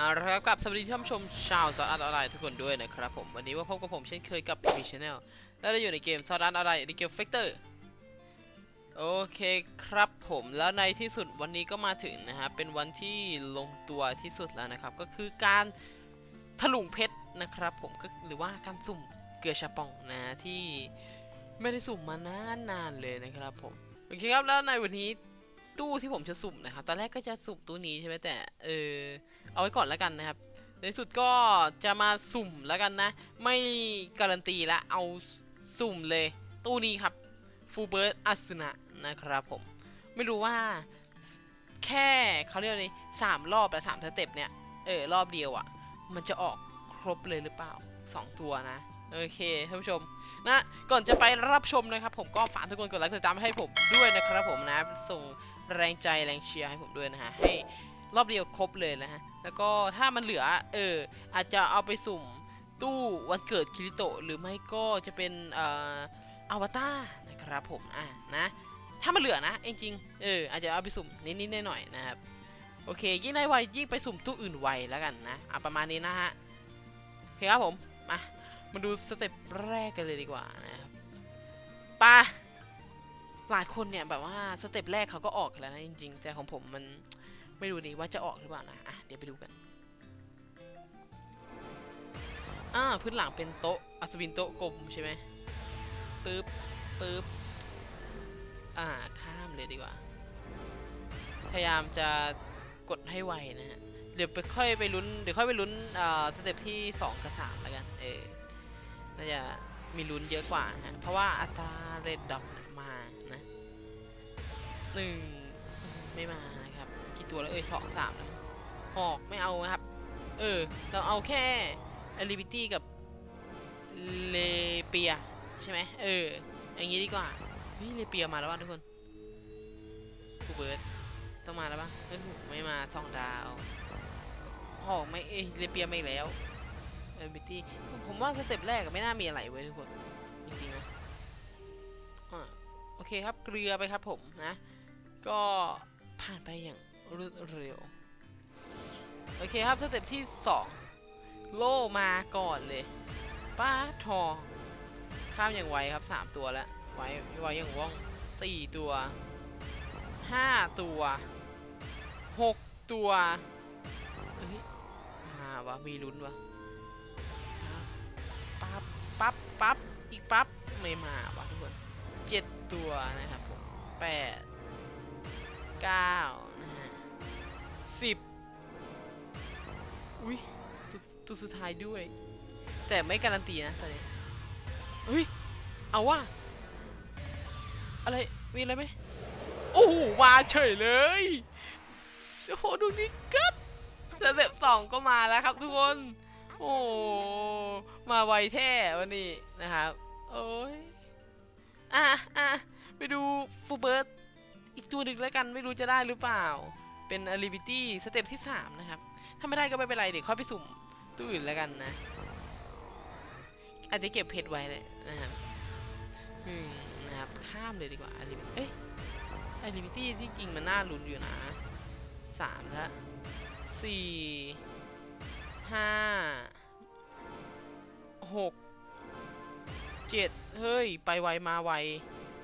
เอาละครับกับสวัสดีท่านผู้ชมชาวซอสอาร์ตออนไลน์ทุกคนด้วยนะครับผมวันนี้ว่าพบกับผมเช่นเคยกับ p ีชแนลและเราอยู่ในเกมซอสอาร์ตออนไลน์ในเกมเฟกเตอร์โอเคครับผมแล้วในที่สุดวันนี้ก็มาถึงนะฮะเป็นวันที่ลงตัวที่สุดแล้วนะครับ ก็คือการถลุงเพชรนะครับผมก็หรือว่าการสุ่มเกลือชาปองนะที่ไม่ได้สุ่มมานานๆเลยนะครับผมโอเคครับแล้วในวันนี้ ตู้ที่ผมจะสุ่มนะครับ ตอนแรกก็จะสุ่มตู้นี้ใช่ไหมแต่ เออ เอาไว้ก่อนแล้วกันนะครับ ในสุดก็จะมาสุ่มแล้วกันนะ ไม่การันตีละเอาสุ่มเลย ตู้นี้ครับฟูเบิร์ตอัสนะนะครับผม ไม่รู้ว่าแค่เขาเรียกอะไรสามรอบและสามสเต็ปเนี่ย เออ รอบเดียวอะ่ะ มันจะออกครบเลยหรือเปล่าสองตัวนะ โอเคท่านผู้ชม นะ ก่อนจะไปรับชมนะครับ ผมก็ฝากทุกคนกดไลค์กดติดตามให้ผมด้วยนะครับผมนะส่ง แรงใจแรงเชียร์ให้ผมด้วยนะฮะให้รอบเดียวครบเลยนะฮะแล้วก็ถ้ามันเหลือเอออาจจะเอาไปสุ่มตู้วันเกิดคิริโตะหรือไม่ก็จะเป็นเอ่ออวตารนะครับผมอะนะถ้ามันเหลือนะจริงๆเอออาจจะเอาไปสุ่มนิดๆหน่อยๆนะครับโอเค ยิ่งได้ไวยิ่งไปสุ่มตู้อื่นไวแล้วกันนะเอาประมาณนี้นะฮะโอเคครับผมมามาดูสเต็ปแรกกันเลยดีกว่านะครับไปะ หลายคนเนี่ยแบบว่าสเต็ปแรกเขาก็ออกแล้วนะจริงๆ แต่ของผมมันไม่รู้ดีว่าจะออกหรือเปล่านะอะเดี๋ยวไปดูกันอ่าพื้นหลังเป็นโต๊ะอัศวินโต๊ะกลมใช่ไหมปึ๊บปึ๊บอ่าข้ามเลยดีกว่า พยายามจะกดให้ไวนะฮะเดี๋ยวไปค่อยไปลุ้นเดี๋ยวค่อยไปลุ้นอ่าสเต็ปที่ 2 กับ 3 แล้วกันเออน่าจะมีลุ้นเยอะกว่าฮะเพราะว่าอัตราเรดดอกมานะ หนึ่งไม่มานะครับกี่ตัวแล้วเอ้ยสองสามแล้วหอกไม่เอานะครับ เออ เราเอาแค่อลิบิตี้กับเลเปีย ใช่ไหมเออ อย่างนี้ดีกว่าเฮ้ยเลเปียมาแล้วว่ะทุกคนฟูเบิร์ดต้องมาแล้วปะเอ้ยไม่มาสองดาวหอกไม่เอ้ยเลเปียไม่แล้วอลิบิตี้ผมว่าสเต็ปแรกไม่น่ามีอะไรเว้ยทุกคนจริงๆนะอ่าโอเคครับเกลือไปครับผมนะ ก็ผ่านไปอย่างรวดเร็ว โอเคครับสเต็ปที่ 2 โล่มาก่อนเลยป้าทองข้ามอย่างไวครับ 3 ตัวแล้วไวไวอย่างว่อง 4 ตัว 5 ตัว 6 ตัวเฮ้ยมาวะมีลุ้นวะปั๊บปั๊บปั๊บอีกปั๊บไม่มาวะทุกคน 7 ตัวนะครับผม8 เก้านะฮะสิบอุ้ยตัวตัวสุดท้ายด้วย แต่ไม่การันตีนะตอนนี้อุ้ยเอาว่าอะไร มีอะไรไหมโอ้โหมาเฉยเลยโอ้โหดูนี่กัดแต่แบบสองก็มาแล้วครับทุกคน โอ้มาไวแท้วันนี้นะครับ โอ้ยอะอะไปดูฟูเบิร์ต อีกตัวหนึ่งแล้วกันไม่รู้จะได้หรือเปล่า เป็นอลิบิตี้สเต็ปที่ 3 นะครับ ถ้าไม่ได้ก็ไม่เป็นไรเดี๋ยวค่อยไปสุ่มตัวอื่นแล้วกันนะ อาจจะเก็บเพชรไว้เลยนะครับอืมนะครับข้ามเลยดีกว่าอลิเอ้ยอลิบิตี้ที่จริงมันน่าลุ้นอยู่นะสามละสี่ห้าหกเจ็ดเฮ้ย ไปไวมาไว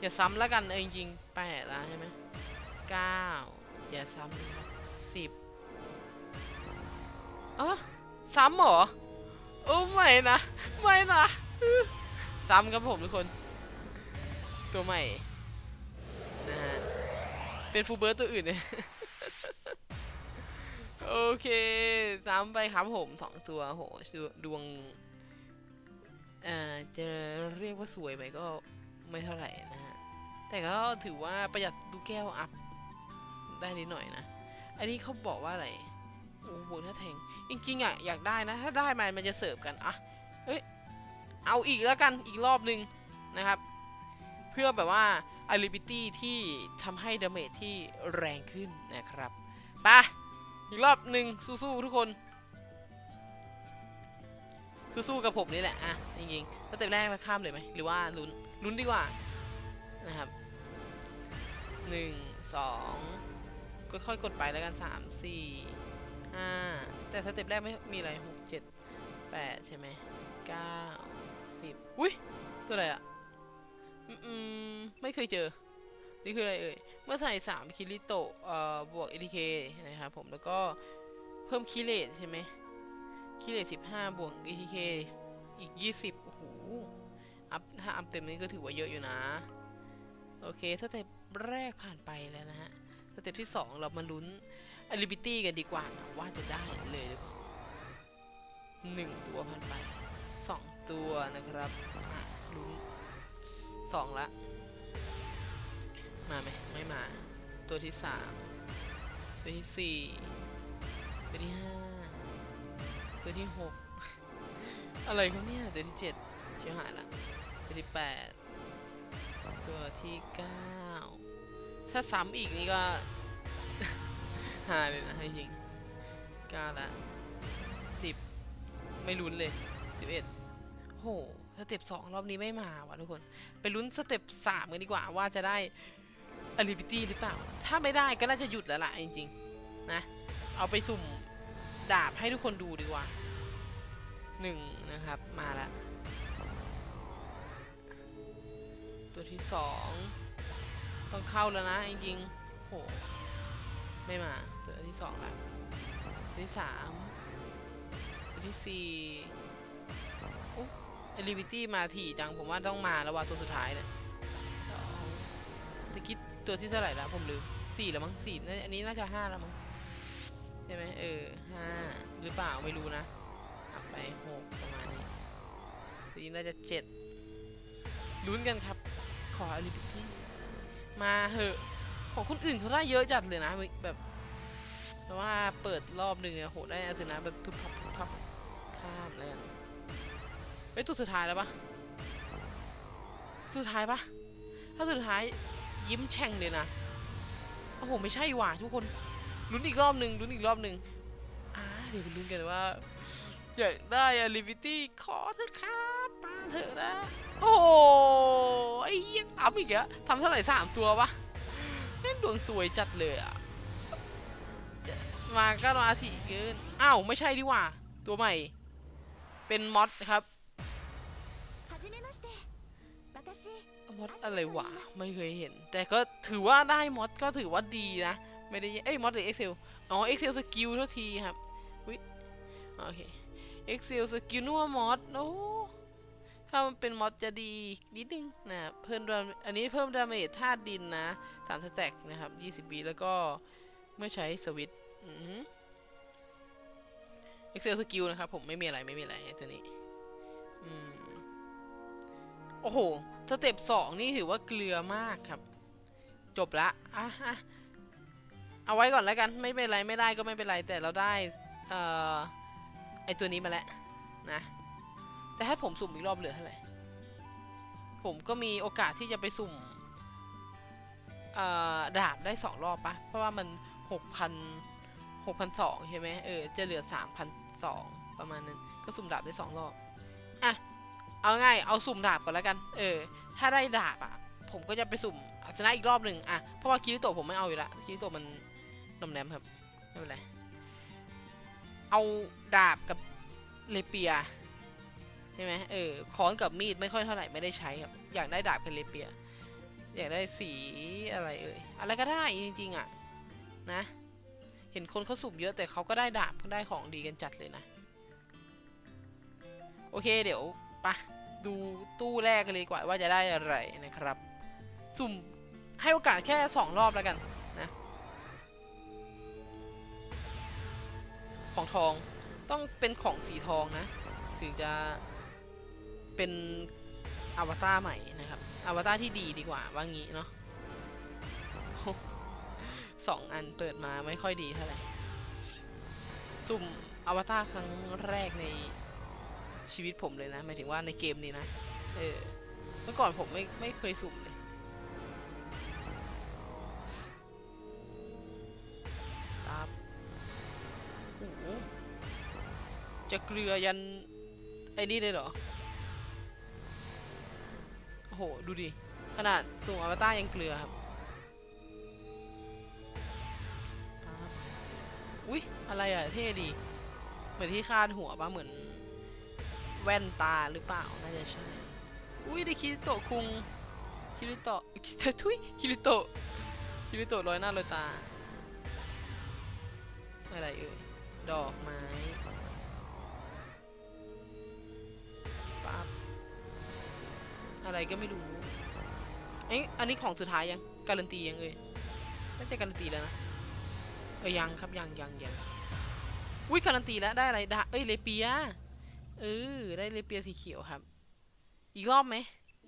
อย่าซ้ำแล้วกันเออจริงๆแปดแล้วใช่ไหม เก้าอย่าซ้ำนะครับสิบเออซ้ำเหรอโอ้ไม่นะไม่นะซ้ำครับผมทุกคน ตัวใหม่นะฮะเป็นฟูลเบิร์ตตัวอื่นเนี่ยโอเคซ้ำไปครับผมสองตัวโหดวงเอ่อจะเรียกว่าสวยไหมก็ไม่เท่าไหร่นะฮะแต่ก็ถือว่าประหยัดดูแก้วอัพ ได้นิดหน่อยนะ อันนี้เขาบอกว่าอะไรโอ้โหถ้าแทง จริงๆอะอยากได้นะ ถ้าได้มามันจะเสิร์ฟกันอะเอ้ย เอาอีกแล้วกันอีกรอบหนึ่งนะครับ เพื่อแบบว่า a l i b i t y ที่ทำให้ดาเมจที่แรงขึ้นนะครับไปะอีกรอบหนึ่งสู้ๆทุกคน สู้ๆกับผมนี่แหละอะจริงๆสเต็ปแรกเราข้ามเลยไหมหรือว่าลุ้นลุ้นดีกว่านะครับหนึ่งสอง็ค่อยกดไปแล้วกันสามสี่ห้าแต่สเต็ปแรกไม่มีอะไรหกเจ็ดแปดใช่ไหมเก้าสิบอุ้ยตัวอะไรอะอืมอืมไม่เคยเจอ นี่คืออะไรเอ่ย เมื่อใส่สามคิริโตะเอ่อบวก ATK นะครับผมแล้วก็เพิ่มคิเลตใช่ไหมคิเลตสิบห้าบวก ATK อีกยี่สิบโอ้โห อัพถ้าอัพเต็มนี้ก็ถือว่าเยอะอยู่นะ โอเคสเต็ปแรกผ่านไปแล้วนะฮะ สเต็ปที่ 2 เรามาลุ้น a l i b i t y กันดีกว่านะว่าจะได้เลยหรือเปล่าหนึ่งตัวผ่านไปสองตัวนะครับลุ้นสองละ มาไหมไม่มา ตัวที่สามตัวที่สี่ตัวที่ห้าตัวที่หกอะไรครับเนี่ยตัวที่เจ็ดเชียวหายละตัวที่แปดตัวที่เก้า ถ้าซ้ำอีกนี่ก็ หาเลยนะให้จริงเก้าละสิบไม่ลุ้นเลยสิบเอ็ดโหสเต็ปสองรอบนี้ไม่มาว่ะทุกคน ไปลุ้นสเต็ปสามกันดีกว่าว่าจะได้อลิบิตี้หรือเปล่า ถ้าไม่ได้ก็น่าจะหยุดแล้วล่ะจริงๆนะ เอาไปสุ่มดาบให้ทุกคนดูดีกว่าหนึ่งนะครับ มาแล้วตัวที่สอง ต้องเข้าแล้วนะจริงๆโหไม่มาตัวที่สองละตัวที่สามตัวที่สี่โอ้เอลิบิตี้มาถี่จังผมว่าต้องมาแล้วว่าตัวสุดท้ายเนี่ยสองตะกี้ตัวที่เท่าไหร่แล้วผมลืมสี่แล้วมั้งสี่น่อันนี้น่าจะห้าแล้วมั้งใช่ไหมเออห้าหรือเปล่าไม่รู้นะอัพไปหกประมาณนี้ตัวนี้น่าจะเจ็ดลุ้นกันครับขออลิบิตี้ มาเหอะ ของคนอื่นเขาได้เยอะจัดเลยนะ แบบแต่ว่าเปิดรอบหนึ่งเนี่ยโหได้อาสนะแบบพึบพับพึบพับข้ามเลยกันเฮ้ยตัวสุดท้ายแล้วปะสุดท้ายปะถ้าสุดท้ายยิ้มแฉ่งเลยนะโอ้โหไม่ใช่หว่าทุกคนลุ้นอีกรอบหนึ่งลุ้นอีกรอบหนึ่งอ่าเดี๋ยวไปลุ้นกันว่าอยากได้อะลิบิตี้ขอเถอะครับมาเถอะนะ โอ้ไอ้ยี่สามอีกแล้วทำเท่าไหร่สามตัวปะนี่ดวงสวยจัดเลยอะมาก็ราศีเกินอ้าวไม่ใช่ดีกว่า ตัวใหม่ เป็นมอสครับมอสอะไรวะไม่เคยเห็น แต่ก็ถือว่าได้มอสก็ถือว่าดีนะ ไม่ได้เอ้ยมอสหรือเอ็กเซลอ๋อเอ็กเซลสกิลเท่าทีครับวิโอเคเอ็กเซลสกิลนัวมอสโอ้ ถ้ามันเป็นมอดจะดีนิดนึงนะเพิ่มดาอันนี้เพิ่มดาเมจธาตุดินนะสามสแต็กนะครับ20บีแล้วก็เมื่อใช้สวิตช์อือหือ Excel สกิลนะครับผมไม่มีอะไรไม่มีอะไรไอ้ตัวนี้อืมโอ้โห สเต็ปสองนี่ถือว่าเกลือมากครับ จบละอะอะเอาไว้ก่อนแล้วกันไม่เป็นไรไม่ได้ก็ไม่เป็นไรแต่เราได้ เอ่อไอตัวนี้มาแล้วนะ แต่ให้ผมสุ่มอีกรอบเหลือเท่าไหร่ ผมก็มีโอกาสที่จะไปสุ่มดาบได้สองรอบปะเพราะว่ามันหกพันหกพันสองใช่ไหมเออ จะเหลือสามพันสองประมาณนั้น ก็สุ่มดาบได้สองรอบ อะ เอาง่าย เอาสุ่มดาบก่อนแล้วกัน เออ ถ้าได้ดาบอะ ผมก็จะไปสุ่มอาสนะอีกรอบหนึ่งอะ เพราะว่าคิริโตะผมไม่เอาอยู่ละคิริโตะมันนมแนมครับ ไม่เป็นไร เอาดาบกับเลเปีย ใช่ไหมเออค้อนกับมีดไม่ค่อยเท่าไหร่ไม่ได้ใช้ครับ อยากได้ดาบกับเลเปีย อยากได้สีอะไรเอ่ย อะไรก็ได้จริงๆอะนะ เห็นคนเขาสุ่มเยอะแต่เขาก็ได้ดาบเขาได้ของดีกันจัดเลยนะ โอเคเดี๋ยวปะดูตู้แรกกันเลยกว่าว่าจะได้อะไรนะครับ สุ่มให้โอกาสแค่สองรอบแล้วกันนะของทองต้องเป็นของสีทองนะ ถึงจะ เป็นอวตารใหม่นะครับ อวตารที่ดีดีกว่าว่างี้เนาะสองอันเปิดมาไม่ค่อยดีเท่าไหร่ สุ่มอวตารครั้งแรกในชีวิตผมเลยนะหมายถึงว่าในเกมนี้นะ เออ เมื่อก่อนผมไม่ไม่เคยสุ่มเลยตาบโอ้โหจะเกลือยัน ไอ้นี่เลยเหรอ โห ดูดิ ขนาดสุ่มอวตารยังเกลือครับ อุ๊ย อะไรอะ เท่ดี เหมือนที่คาดหัวปะเหมือน แว่นตาหรือเปล่า น่าจะใช่ อุ้ยได้คิริโตะคุง คิริโตะทุยคิริโตะ คิริโตะลอยหน้าลอยตา อะไรเอ่ย ดอกไม้ อะไรก็ไม่รู้เอ้ยอันนี้ของสุดท้ายยัง การันตียังเอ่ยน่าจะการันตีแล้วนะ เออยังครับยังยังยังอุ้ยการันตีแล้วได้อะไรดาเอ้ยเลเปียเออได้เลเปียสีเขียวครับ อีกรอบไหม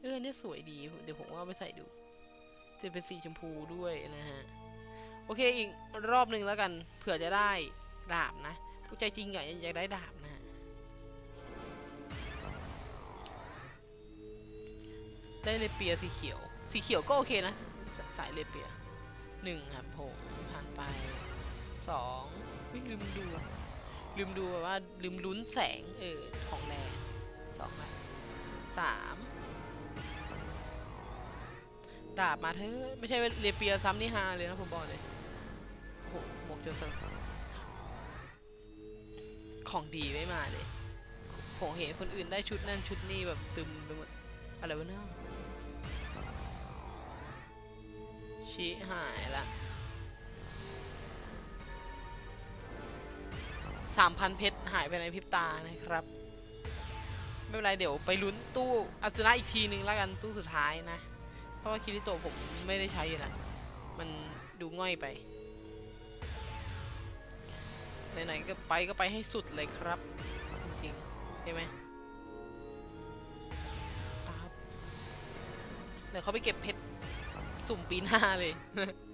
เออเนี่ยสวยดี เดี๋ยวผมเอาไปใส่ดู จะเป็นสีชมพูด้วยนะฮะ โอเคอีกรอบหนึ่งแล้วกัน เผื่อจะได้ดาบนะผู้ใจจริงอยากอยากได้ดาบ ได้เลเปียสีเขียว สีเขียวก็โอเคนะสสายเลเปียหนึ่งครับผมผ่านไปสองลืมดูลืมดูแบบว่าลืมลุ้นแสงเออของแรงสองครับสามดาบมาเถอะไม่ใช่เลเปียซ้ำนี่ฮาเลยนะผมบอกเลยโอ้โหหมกโจสันของดีไม่มาเลยผมเห็นคนอื่นได้ชุดนั่นชุดนี่แบบตึมไปหมดอะไรวะเนี่ย ชี้หายละสามพันเพชรหายไปในพริบตานะครับ ไม่เป็นไรเดี๋ยวไปลุ้นตู้อัศนะอีกทีนึงแล้วกันตู้สุดท้ายนะ เพราะว่าคิริโตะผมไม่ได้ใช้อยู่นะมันดูง่อยไปไหนๆก็ไปก็ไปให้สุดเลยครับ จริงๆใช่ไหมเดี๋ยวเขาไปเก็บเพชร สุ่มปีหน้าเลย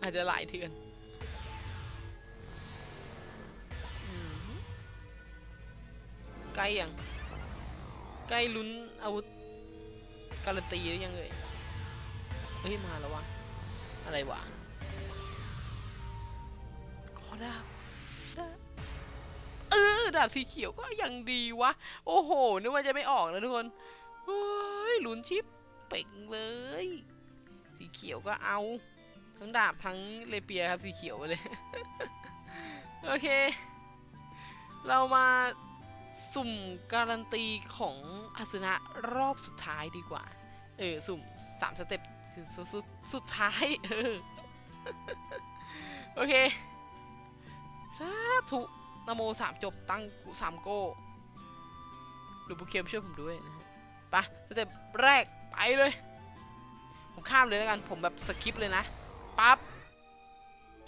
อาจจะหลายเดือนอใกล้ยังใกล้ลุ้นอาวุธการันตีหรือยังเอ่ยเฮ้ย มาแล้ววะ อะไรวะขอดาบดาบเออดาบสีเขียวก็ยังดีวะ โอ้โห นึกว่าจะไม่ออกแล้วทุกคนเฮ้ยลุ้นชิปเป่งเลย สีเขียวก็เอา ทั้งดาบทั้งเลเปียครับสีเขียวไปเลย โอเค เรามาสุ่มการันตีของอาสนะรอบสุดท้ายดีกว่า เออ สุ่มสามสเต็ปสุดสุดสุดสุดท้ายเออโอเคสาธุนโมสามจบตั้งกุสามโก้หรือบุเคมช่วยผมด้วยนะฮะปะสเต็ปแรกไปเลย ผมข้ามเลยแล้วกัน ผมแบบสคิปเลยนะ ปั๊บ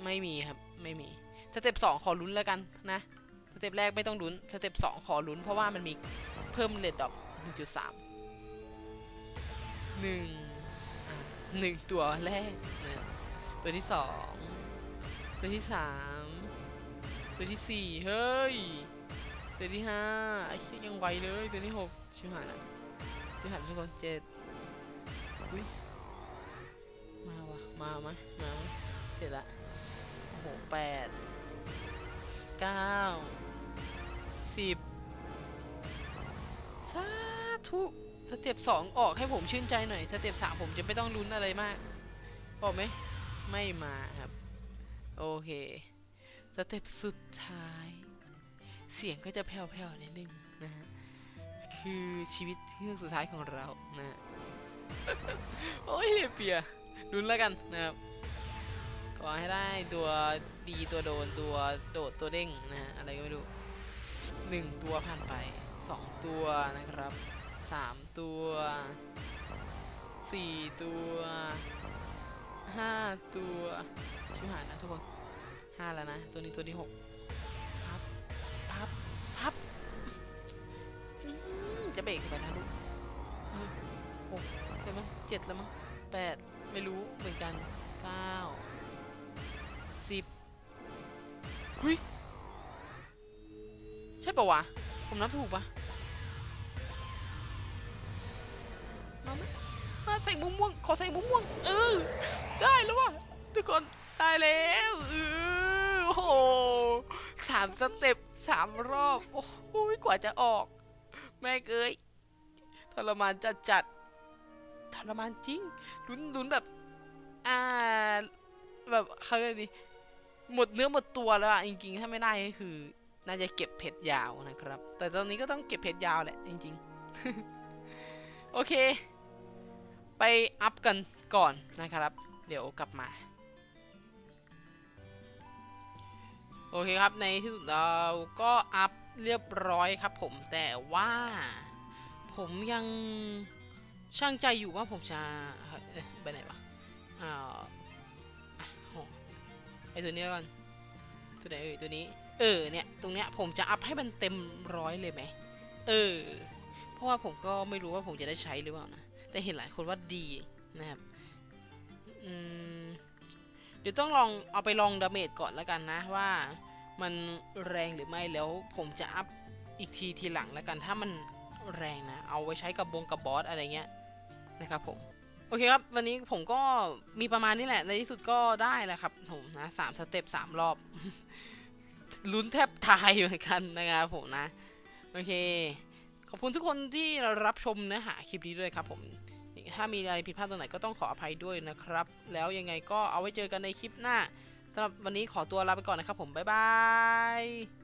ไม่มีครับ ไม่มี สเต็ปสองขอลุ้นแล้วกันนะ สเต็ปแรกไม่ต้องลุ้น สเต็ปสองขอลุ้น เพราะว่ามันมีเพิ่มเลดดอกหนึ่งจุดสามหนึ่งหนึ่งตัวแรก ตัวที่สองตัวที่สามตัวที่สี่เฮ้ย ตัวที่ห้าไอ้เหี้ยยังไวเลย ตัวที่หกชิวหายละชิวหายทุกคนเจ็ดอุ้ย มาไหมมาไหมเสร็จละโอ้โหแปดเก้าสิบสาธุสเต็ปสองออกให้ผมชื่นใจหน่อย สเต็ปสามผมจะไม่ต้องลุ้นอะไรมากบอกไหมไม่มาครับ โอเคสเต็ปสุดท้าย เสียงก็จะแผ่วๆนิดนึงนะฮะคือชีวิตเรื่องสุดท้ายของเรานะฮะโอ้ยเลเปีย ลุ้นแล้วกันนะครับขอให้ได้ตัวดีตัวโดนตัวโดดตัวเด้งนะฮะอะไรก็ไม่รู้หนึ่งตัวผ่านไปสองตัวนะครับสามตัวสี่ตัวห้าตัวชิบหายนะทุกคนห้าแล้วนะ ตัวนี้ตัวที่หกพับพับพับจะเบรกใช่ไหมนะลูกหกใช่ไหมเจ็ดแล้วมั้งแปด ไม่รู้เหมือนกันเก้าสิบหุยใช่ปะวะ ผมนับถูกปะมาไหมมาใส่มุมม่วง ขอใส่มุมม่วง เออ ได้แล้ววะทุกคนได้แล้วเออโอ้โหสามสเต็ปสามรอบ โอ้โหกว่าจะออก แม่เกยทรมานจัดจัดๆ รมานจริงลุ้นลุ้นแบบ อ่า แบบเขาเรียกนี่หมดเนื้อหมดตัวแล้วอะจริงๆ ถ้าไม่ได้ก็คือ น่าจะเก็บเพชรยาวนะครับ แต่ตอนนี้ก็ต้องเก็บเพชรยาวแหละจริงๆ โอเค ไปอัพกันก่อนนะครับ เดี๋ยวกลับมา โอเคครับในที่สุดเราก็อัพเรียบร้อยครับผมแต่ว่าผมยัง ช่างใจอยู่ว่าผมจะไปไหนวะอ่าอะโหไอตัวนี้แล้วกันตัวไหนเอ่ยตัวนี้ เออเนี่ย ตรงเนี้ยผมจะอัพให้มันเต็มร้อยเลยไหม เออ เพราะว่าผมก็ไม่รู้ว่าผมจะได้ใช้หรือเปล่านะ แต่เห็นหลายคนว่าดีนะครับ อืม เดี๋ยวต้องลองเอาไปลองดาเมจก่อนแล้วกันนะว่ามันแรงหรือไม่แล้วผมจะอัพอีกทีทีหลังแล้วกันถ้ามันแรงนะ เอาไว้ใช้กับบงกับบอสอะไรเงี้ย นะครับผมโอเคครับ วันนี้ผมก็มีประมาณนี้แหละ ในที่สุดก็ได้แล้วครับผมนะสามสเต็ปสามรอบ ลุ้นแทบตายเหมือนกันนะครับผมนะ โอเค ขอบคุณทุกคนที่รับชมเนื้อหาคลิปนี้ด้วยครับผมถ้ามีอะไรผิดพลาดตรงไหนก็ต้องขออภัยด้วยนะครับ แล้วยังไงก็เอาไว้เจอกันในคลิปหน้าสำหรับวันนี้ขอตัวลาไปก่อนนะครับผม บ๊ายบาย